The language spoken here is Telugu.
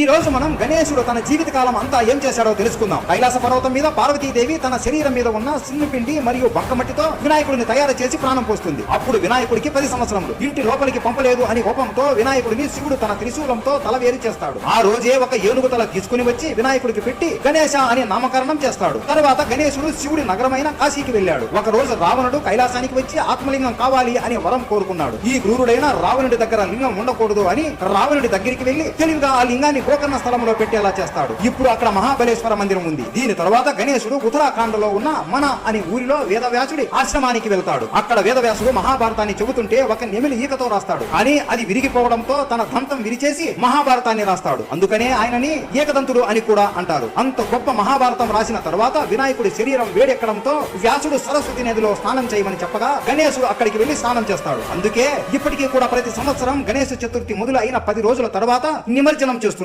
ఈ రోజు మనం గణేశుడు తన జీవిత కాలం అంతా ఏం చేశాడో తెలుసుకుందాం. కైలాస పర్వతం మీద పార్వతీదేవి తన శరీరం మీద ఉన్న పిండి మరియు బంకమట్టితో వినాయకుడిని తయారు చేసి ప్రాణం పోస్తుంది. అప్పుడు వినాయకుడికి పది సంవత్సరములు. ఇంటి లోపలికి పంపలేదు అని కోపంతో వినాయకుడిని శివుడు తన త్రిశూలంతో తల వేరు చేస్తాడు. ఆ రోజే ఒక ఏనుగు తల తీసుకుని వచ్చి వినాయకుడికి పెట్టి గణేశ అని నామకరణం చేస్తాడు. తర్వాత గణేశుడు శివుడి నగరమైన కాశీకి వెళ్ళాడు. ఒక రోజు రావణుడు కైలాసానికి వచ్చి ఆత్మలింగం కావాలి అని వరం కోరుకున్నాడు. ఈ క్రూరుడైన రావణుడి దగ్గర లింగం ఉండకూడదు అని రావణుడి దగ్గరికి వెళ్ళి తెలివిగా ఆ లింగాన్ని గోకర్ణ స్థలంలో పెట్టేలా చేస్తాడు. ఇప్పుడు అక్కడ మహాబలేశ్వర మందిరం ఉంది. దీని తర్వాత గణేశుడు ఉత్తరాఖండలో ఉన్న మన అని ఊరిలో వేదవ్యాసుడి ఆశ్రమానికి వెళ్తాడు. అక్కడ వేదవ్యాసుడు మహాభారతాన్ని చెబుతుంటే ఒక నెమిలి ఈకతో రాస్తాడు. కానీ అది విరిగిపోవడంతో తన దంతం విరిచేసి మహాభారతాన్ని రాస్తాడు. అందుకనే ఆయనని ఏకదంతుడు అని కూడా అంటారు. అంత గొప్ప మహాభారతం రాసిన తర్వాత వినాయకుడి శరీరం వేడెక్కడంతో వ్యాసుడు సరస్వతి నదిలో స్నానం చేయమని చెప్పగా గణేశుడు అక్కడికి వెళ్ళి స్నానం చేస్తాడు. అందుకే ఇప్పటికీ కూడా ప్రతి సంవత్సరం గణేశ చతుర్థి మొదలు అయిన పది రోజుల తర్వాత నిమజ్జనం చేస్తున్నాం.